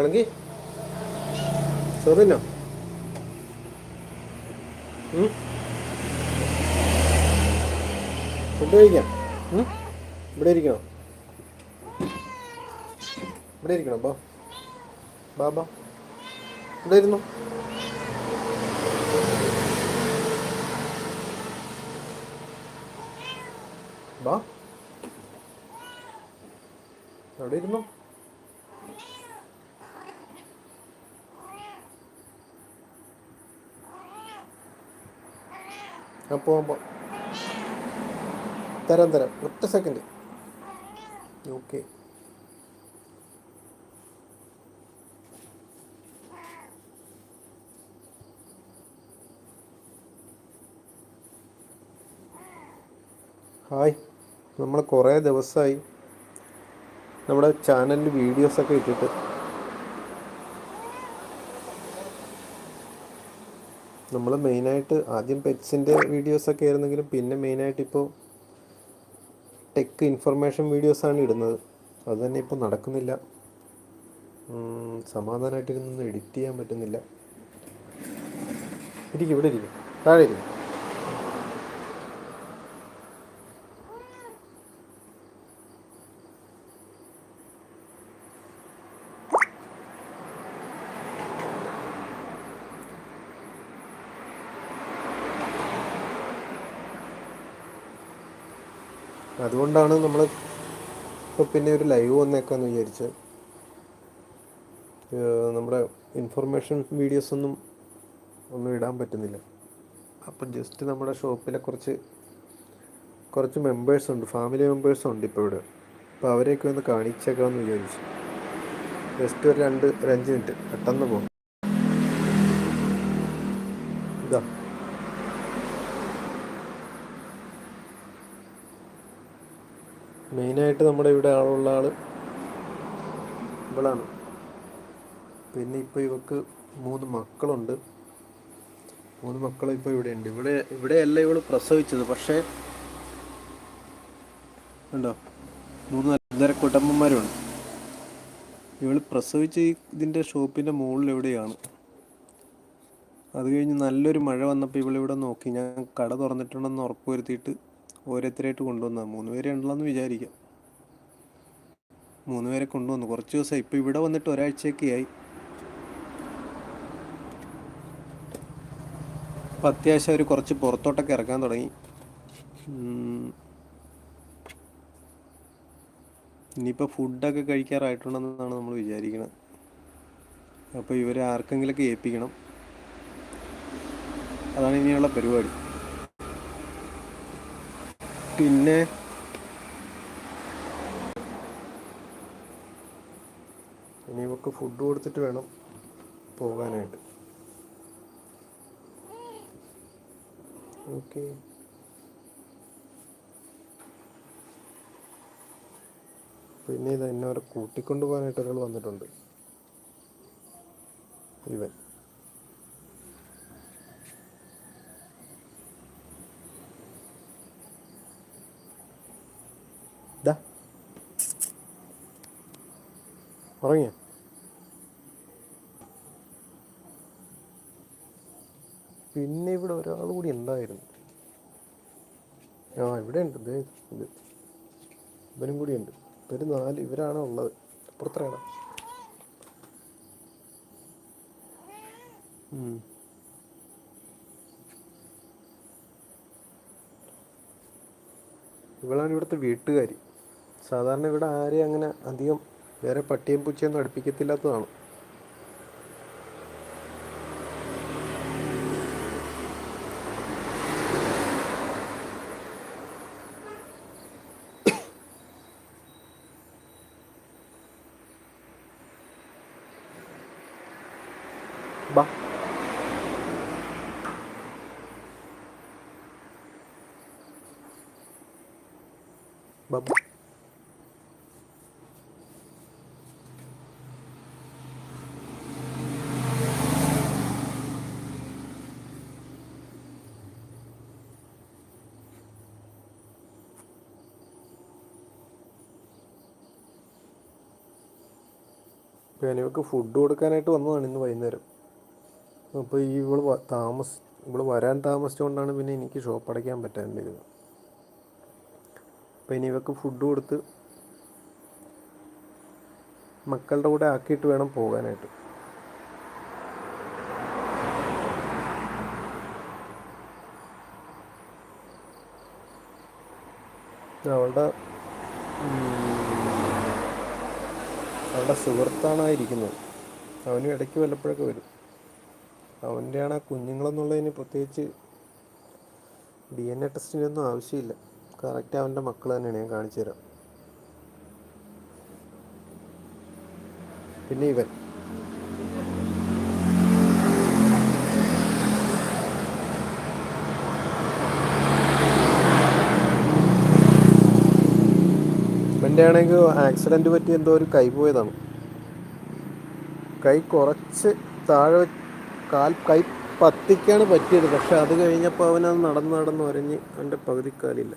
കളങ്കി ചോറിനോ? Food കഴിക്കാം? ഇവിടെ ഇരിക്കണോ? ഇവിടെ ഇരിക്കണോ? ബാ. ബാബോ ഇവിടെ ഇരുന്നു? ബാ. അവിടെ ഇരുന്നു? ആ പോകുമ്പോൾ തരാം തരാം. ഒറ്റ സെക്കൻഡ് ഓക്കെ ഹായ് നമ്മൾ കുറേ ദിവസമായി നമ്മുടെ ചാനലിൽ വീഡിയോസൊക്കെ ഇട്ടിട്ട് നമ്മൾ മെയിനായിട്ട് ആദ്യം പെറ്റ്സിന്റെ വീഡിയോസൊക്കെ ആയിരുന്നെങ്കിലും പിന്നെ മെയിനായിട്ട് ഇപ്പോൾ ടെക് ഇൻഫർമേഷൻ വീഡിയോസാണ് ഇടുന്നത്. അത് തന്നെ ഇപ്പോൾ നടക്കുന്നില്ല. സമാധാനമായിട്ട് സമാധാനമായിട്ടിരുന്നൊന്നും എഡിറ്റ് ചെയ്യാൻ പറ്റുന്നില്ല. ഇരിക്കും ഇവിടെ ഇരിക്കും. താഴെ ഇരിക്കും. അതുകൊണ്ടാണ് നമ്മൾ ഇപ്പോൾ പിന്നെ ഒരു ലൈവ് വന്നേക്കാന്ന് വിചാരിച്ചത് നമ്മുടെ ഇൻഫർമേഷൻ വീഡിയോസ് ഒന്നും ഒന്നും ഇടാൻ പറ്റുന്നില്ല. അപ്പം ജസ്റ്റ് നമ്മുടെ ഷോപ്പിലെ കുറച്ച് കുറച്ച് മെമ്പേഴ്സ് ഉണ്ട് ഫാമിലി മെമ്പേഴ്സ് ഉണ്ട് ഇപ്പോൾ ഇവിടെ. അപ്പോൾ അവരെയൊക്കെ ഒന്ന് കാണിച്ചേക്കാമെന്ന് വിചാരിച്ചു. ജസ്റ്റ് ഒരു രണ്ട് ഒരു അഞ്ച് മിനിറ്റ് പെട്ടെന്ന് പോകും ഇതാ മെയിനായിട്ട് നമ്മുടെ ഇവിടെ ആളുള്ള ആൾ ഇവളാണ്. പിന്നെ ഇപ്പോൾ ഇവക്ക് മൂന്ന് മക്കളുണ്ട്. മൂന്ന് മക്കളും ഇപ്പോൾ ഇവിടെ ഉണ്ട് ഇവിടെ ഇവിടെയല്ല ഇവൾ പ്രസവിച്ചത്. പക്ഷേ ഉണ്ടോ മൂന്ന് ഒന്നര കുട്ടമ്മമാരുണ്ട്. ഇവൾ പ്രസവിച്ച് ഇതിന്റെ ഷോപ്പിന്റെ മുകളിൽ എവിടെയാണ് അത് കഴിഞ്ഞ് നല്ലൊരു മഴ വന്നപ്പോൾ ഇവളിവിടെ നോക്കി. ഞാൻ കട തുറന്നിട്ടുണ്ടെന്ന് ഉറപ്പ് വരുത്തിയിട്ട് ഓരോരുത്തരായിട്ട് കൊണ്ടുവന്ന മൂന്ന് പേരെ ഉള്ളതെന്ന് വിചാരിക്കാം. മൂന്ന് പേരെ കൊണ്ടുവന്നു. കുറച്ച് ദിവസം ഇപ്പം ഇവിടെ വന്നിട്ട് ഒരാഴ്ചയൊക്കെ ആയി. അപ്പം അത്യാവശ്യം അവർ കുറച്ച് പുറത്തോട്ടൊക്കെ ഇറക്കാൻ തുടങ്ങി. ഇനിയിപ്പോൾ ഫുഡൊക്കെ കഴിക്കാറായിട്ടുണ്ടെന്നാണ് നമ്മൾ വിചാരിക്കുന്നത് അപ്പോൾ ഇവരെ ആർക്കെങ്കിലൊക്കെ ഏൽപ്പിക്കണം. അതാണ് ഇനിയുള്ള പരിപാടി. പിന്നെ ഇവക്ക് ഫുഡ് കൊടുത്തിട്ട് വേണം പോകാനായിട്ട്. ഓക്കെ പിന്നെ ഇത് എന്നെ അവരെ കൂട്ടിക്കൊണ്ടു പോകാനായിട്ട് ഒരാൾ വന്നിട്ടുണ്ട്. ഇവൻ. ഇതാ ഉറങ്ങിയ? പിന്നെ ഇവിടെ ഒരാൾ കൂടി ഉണ്ടായിരുന്നു. ആ ഇവിടെ ഉണ്ട്. ദേ ഇത്. ഇവനും കൂടി ഉണ്ട്. ഇവർ നാല് ഇവരാണ് ഉള്ളത്. അപ്പുറത്താണ്. ഇവളാണ് ഇവിടുത്തെ വീട്ടുകാരി. സാധാരണ ഇവിടെ ആരെയും അങ്ങനെ അധികം വേറെ പട്ടിയും പൂച്ചയൊന്നും അടുപ്പിക്കത്തില്ലാത്തതാണ്. ബാ ഞാൻ ഇവക്ക് ഫുഡ് കൊടുക്കാനായിട്ട് വന്നതാണ് ഇന്ന് വൈകുന്നേരം. അപ്പോൾ ഈ ഇവൾ താമസ ഇവൾ വരാൻ താമസിച്ചുകൊണ്ടാണ് പിന്നെ എനിക്ക് ഷോപ്പ് അടയ്ക്കാൻ പറ്റാണ്ടിരുന്നത് അപ്പോൾ ഇനി ഇവക്ക് ഫുഡ് കൊടുത്ത് മക്കളുടെ കൂടെ ആക്കിയിട്ട് വേണം പോകാനായിട്ട്. അവളുടെ അവളുടെ സുഹൃത്താണ് ആ ഇരിക്കുന്നത്. അവനും ഇടയ്ക്ക് വല്ലപ്പോഴൊക്കെ വരും. അവന്റെയാണ് ആ കുഞ്ഞുങ്ങളെന്നുള്ളതിന് പ്രത്യേകിച്ച് ഡി എൻ എ ടെസ്റ്റിനൊന്നും ആവശ്യമില്ല. കറക്റ്റ് അവന്റെ മക്കൾ തന്നെയാണ് ഞാൻ കാണിച്ചു തരാം. പിന്നെ ഇവൻ. ഇവന്റെ ആണെങ്കിൽ ആക്സിഡന്റ് പറ്റി എന്തോ ഒരു കൈ പോയതാണ്. കൈ കുറച്ച് താഴെ കാൽ കൈ പത്തിക്കാണ് പറ്റിയത്. പക്ഷെ അത് കഴിഞ്ഞപ്പോൾ അവനത് നടന്ന് നടന്ന് ഒരഞ്ഞ് അവന്റെ പകുതിക്കാലില്ല.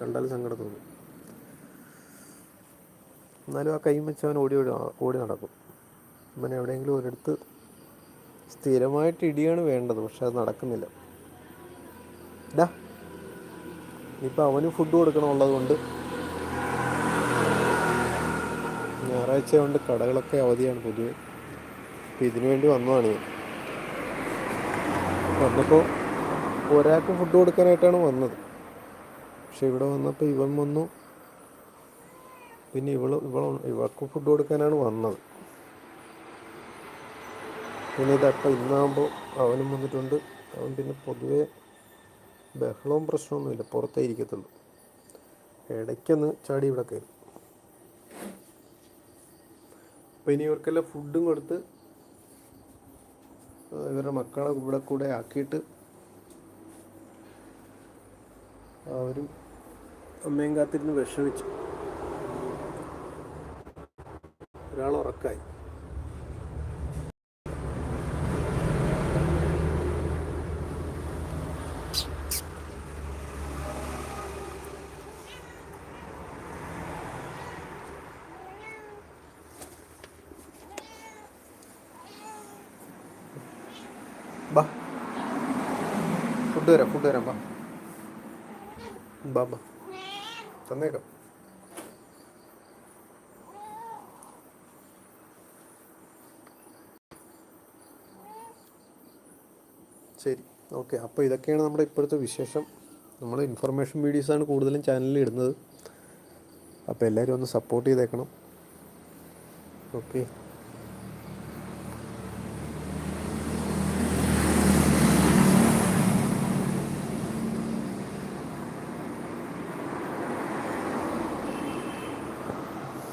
കണ്ടാൽ സങ്കടം തോന്നും. എന്നാലും ആ കൈ വെച്ച് അവൻ ഓടി ഓടി ഓടി നടക്കും. അവൻ എവിടെയെങ്കിലും ഒരിടത്ത് സ്ഥിരമായിട്ട് ഇടിയാണ് വേണ്ടത്. പക്ഷെ അത് നടക്കുന്നില്ല. ഡാ ഇപ്പം അവന് ഫുഡ് കൊടുക്കണമുള്ളത് കൊണ്ട് ഞായറാഴ്ച കൊണ്ട് കടകളൊക്കെ അവധിയാണ് പൊതുവെ. അപ്പം ഇതിനു വേണ്ടി വന്നതാണ് ഞാൻ വന്നപ്പോൾ ഒരാൾക്ക് ഫുഡ് കൊടുക്കാനായിട്ടാണ് വന്നത്. പക്ഷെ ഇവിടെ വന്നപ്പോൾ ഇവൻ വന്നു. പിന്നെ ഇവൾ ഇവൾ ഇവൾക്ക് ഫുഡ് കൊടുക്കാനാണ് വന്നത്. പിന്നെ ഇതപ്പം ഇന്നാകുമ്പോൾ അവനും വന്നിട്ടുണ്ട്. അവൻ പിന്നെ പൊതുവെ ബഹളവും പ്രശ്നമൊന്നുമില്ല പുറത്തേ ഇരിക്കത്തുള്ളൂ. ഇടയ്ക്കൊന്ന് ചാടി ഇവിടെ കയറും. അപ്പോൾ ഇനി ഇവർക്കെല്ലാം ഫുഡും കൊടുത്ത് ഇവരുടെ മക്കളെ ഇവിടെ കൂടെ ആക്കിയിട്ട് അവരും അമ്മയും കാത്തിരുന്ന് വിഷമിച്ചു. ഒരാൾ ഉറക്കായി ബാ ഫുഡ് തരാം ഫുഡ് ബാ തന്നേക്കാം. ശരി ഓക്കെ. അപ്പോൾ ഇതൊക്കെയാണ് നമ്മുടെ ഇപ്പോഴത്തെ വിശേഷം. നമ്മൾ ഇൻഫർമേഷൻ വീഡിയോസാണ് കൂടുതലും ചാനലിൽ ഇടുന്നത്. അപ്പോൾ എല്ലാവരും ഒന്ന് സപ്പോർട്ട് ചെയ്തേക്കണം. ഓക്കെ.